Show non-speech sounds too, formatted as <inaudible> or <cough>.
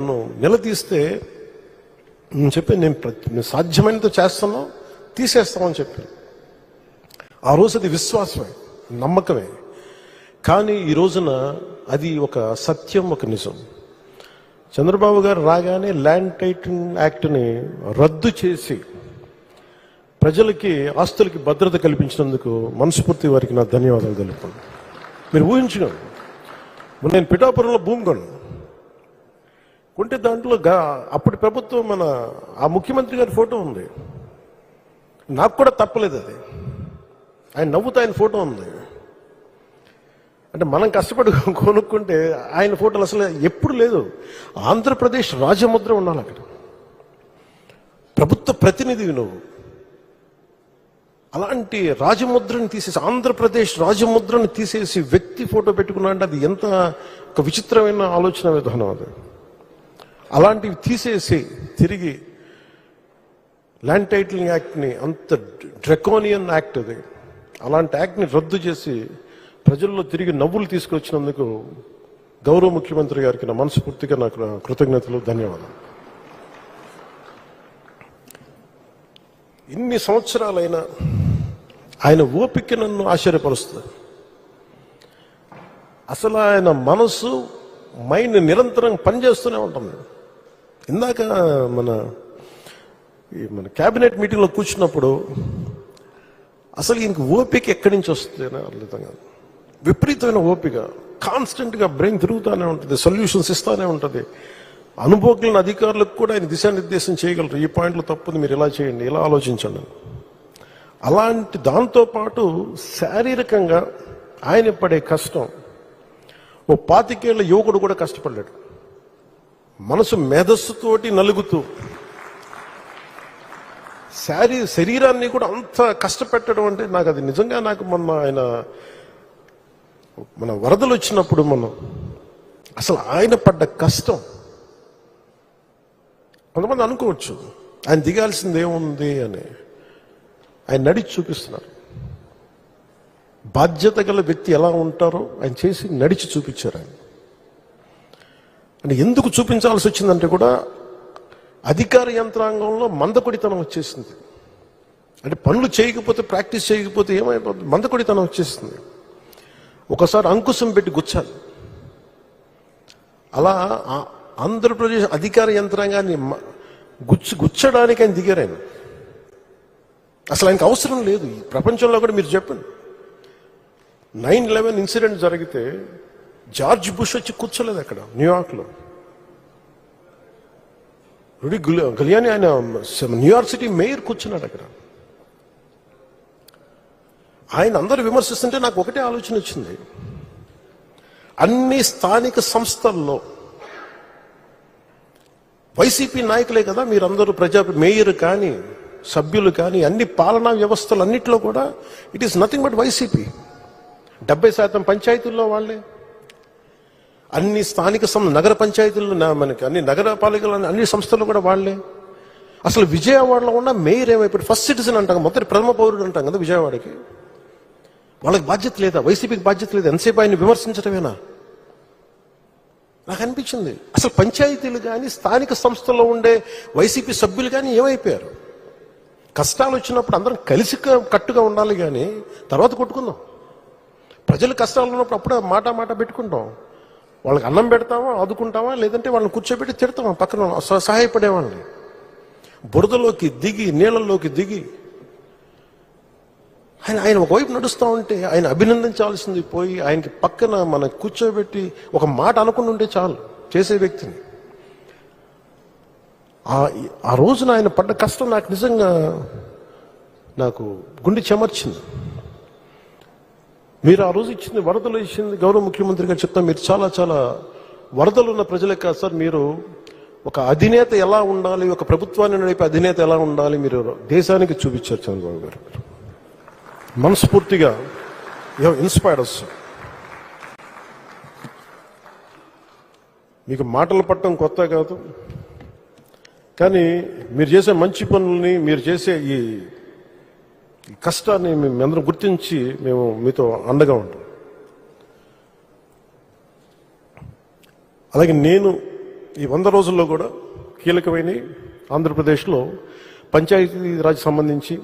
నన్ను నిలదీస్తే నేను చెప్పి నేను సాధ్యమైనది సాధ్యమైనంత చేస్తాను తీసేస్తామని చెప్పి ఆ రోజు అది విశ్వాసమే నమ్మకమే. కానీ ఈ రోజున అది ఒక సత్యం ఒక నిజం. చంద్రబాబు గారు రాగానే ల్యాండ్ టైటిల్ యాక్ట్ని రద్దు చేసి ప్రజలకి ఆస్తులకి భద్రత కల్పించినందుకు మనస్ఫూర్తి వారికి నా ధన్యవాదాలు తెలుపుతున్నాను. మీరు ఊహించుకోండి. నేను పిఠాపురంలో భూమి కొన్నాను. ఉంటే దాంట్లో గా- అప్పటి ప్రభుత్వం మన ఆ ముఖ్యమంత్రి గారి ఫోటో ఉంది. నాకు కూడా తప్పలేదు అది. ఆయన నవ్వుతూ ఆయన ఫోటో ఉంది. అంటే మనం కష్టపడి <laughs> కొనుక్కుంటే ఆయన ఫోటోలు అసలు ఎప్పుడు లేదు. ఆంధ్రప్రదేశ్ రాజముద్ర ఉండాలి అక్కడ. ప్రభుత్వ ప్రతినిధివి నువ్వు. అలాంటి రాజముద్రని తీసేసి ఆంధ్రప్రదేశ్ రాజముద్రని తీసేసి వ్యక్తి ఫోటో పెట్టుకున్నా అంటే అది ఎంత ఒక విచిత్రమైన ఆలోచన విధానం అది. అలాంటివి తీసేసి తిరిగి ల్యాండ్ టైటిలింగ్ యాక్ట్ని అంత డ్రెకోనియన్ యాక్ట్ అది. అలాంటి యాక్ట్ని రద్దు చేసి ప్రజల్లో తిరిగి నవ్వులు తీసుకొచ్చినందుకు గౌరవ ముఖ్యమంత్రి గారికి నా మనస్ఫూర్తిగా నాకు కృతజ్ఞతలు ధన్యవాదాలు. ఇన్ని సంవత్సరాలైనా ఆయన ఓపిక నన్ను ఆశ్చర్యపరుస్తుంది. అసలు ఆయన మనసు మైండ్ నిరంతరం పనిచేస్తూనే ఉంటుంది. ఇందాక మన ఈ మన క్యాబినెట్ మీటింగ్లో కూర్చున్నప్పుడు అసలు ఈయనకి ఓపిక ఎక్కడి నుంచి వస్తుందని అర్థం కాదు. విపరీతమైన ఓపిక. కాన్స్టెంట్గా బ్రెయిన్ తిరుగుతూనే ఉంటుంది సొల్యూషన్స్ ఇస్తూనే ఉంటుంది. అనుభవజ్ఞులైన అధికారులకు కూడా ఆయన దిశానిర్దేశం చేయగలరు. ఈ పాయింట్లో తప్పుంది మీరు ఇలా చేయండి ఇలా ఆలోచించండి. అలాంటి దాంతో పాటు శారీరకంగా ఆయన పడే కష్టం. ఓ పాతికేళ్ళ యువకుడు కూడా కష్టపడ్డాడు. మనసు మేధస్సుతోటి నలుగుతూ శారీ శరీరాన్ని కూడా అంత కష్టపెట్టడం అంటే నాకు అది నిజంగా నాకు మొన్న ఆయన మన వరదలు వచ్చినప్పుడు మనం అసలు ఆయన పడ్డ కష్టం. కొంతమంది అనుకోవచ్చు ఆయన దిగాల్సింది ఏముంది అని. ఆయన నడిచి చూపిస్తున్నారు. బాధ్యత గల వ్యక్తి ఎలా ఉంటారో ఆయన చేసి నడిచి చూపించారు ఆయన. అంటే ఎందుకు చూపించాల్సి వచ్చిందంటే కూడా అధికార యంత్రాంగంలో మందకొడితనం వచ్చేసింది. అంటే పనులు చేయకపోతే ప్రాక్టీస్ చేయకపోతే ఏమైపోతుంది మందకొడితనం వచ్చేసింది. ఒకసారి అంకుశం పెట్టి గుచ్చాలి అలా ఆ- ఆంధ్రప్రదేశ్ అధికార యంత్రాంగాన్ని గుచ్చు గుచ్చడానికి ఆయన దిగారు ఆయన. అసలు ఆయనకు అవసరం లేదు. ఈ ప్రపంచంలో కూడా మీరు చెప్పండి. నైన్ లెవెన్ ఇన్సిడెంట్ జరిగితే జార్జ్ బుష్ వచ్చి కూర్చోలేదు అక్కడ న్యూయార్క్లో. రుడి గలియాని ఆయన న్యూయార్క్ సిటీ మేయర్ కూర్చున్నాడు అక్కడ. ఆయన అందరూ విమర్శిస్తుంటే నాకు ఒకటే ఆలోచన వచ్చింది. అన్ని స్థానిక సంస్థల్లో వైసీపీ నాయకులే కదా మీరందరూ ప్రజా మేయర్ కానీ సభ్యులు కానీ అన్ని పాలనా వ్యవస్థలు అన్నిట్లో కూడా it is nothing but YCP. డెబ్బై శాతం పంచాయతీల్లో వాళ్ళే. అన్ని స్థానిక సం నగర పంచాయతీలు నా- మనకి అన్ని నగరపాలికలు అన్ని సంస్థలు కూడా వాళ్ళే అసలు విజయవాడలో ఉన్న మేయర్ ఏమైపోయి ఫస్ట్ సిటిజన్ అంటాం మొదటి ప్రథమ పౌరుడు అంటాం కదా విజయవాడకి. వాళ్ళకి బాధ్యత లేదా? వైసీపీకి బాధ్యత లేదా? ఎంతసేపు ఆయన విమర్శించడమేనా నాకు అనిపించింది. అసలు పంచాయతీలు కానీ స్థానిక సంస్థల్లో ఉండే వైసీపీ సభ్యులు కానీ ఏమైపోయారు? కష్టాలు వచ్చినప్పుడు అందరం కలిసి కట్టుగా ఉండాలి కానీ తర్వాత కొట్టుకుందాం. ప్రజలు కష్టాలు ఉన్నప్పుడు అప్పుడే మాట మాట పెట్టుకుంటాం. వాళ్ళకి అన్నం పెడతామా ఆదుకుంటామా లేదంటే వాళ్ళని కూర్చోబెట్టి తిడతామా? పక్కన సహాయపడేవాళ్ళని సహాయపడే వాళ్ళని బురదలోకి దిగి నీళ్ళలోకి దిగి ఆయన ఆయన ఒకవైపు నడుస్తూ ఉంటే ఆయన అభినందించాల్సింది పోయి ఆయనకి పక్కన మన కూర్చోబెట్టి ఒక మాట అనుకుని ఉంటే చాలు చేసే వ్యక్తిని. ఆ ఆ రోజున ఆయన పడ్డ కష్టం నాకు నిజంగా నాకు గుండె చెమర్చింది. మీరు ఆ రోజు ఇచ్చింది వరదలు ఇచ్చింది గౌరవ ముఖ్యమంత్రి గారు చెప్తా మీరు చాలా చాలా వరదలు ఉన్న ప్రజలే కాదు సార్ మీరు ఒక అధినేత ఎలా ఉండాలి ఒక ప్రభుత్వాన్ని నడిపే అధినేత ఎలా ఉండాలి మీరు దేశానికి చూపించారు చంద్రబాబు గారు. మనస్ఫూర్తిగా ఇన్స్పైర్డ్ అస్ మీకు మాటలు పట్టడం కొత్త కాదు. కానీ మీరు చేసే మంచి పనుల్ని మీరు చేసే ఈ ఈ కష్టాన్ని మేము అందరం గుర్తించి మేము మీతో అండగా ఉంటాం. అలాగే నేను ఈ వంద రోజుల్లో కూడా కీలకమైన ఆంధ్రప్రదేశ్లో పంచాయతీ రాజ్ సంబంధించి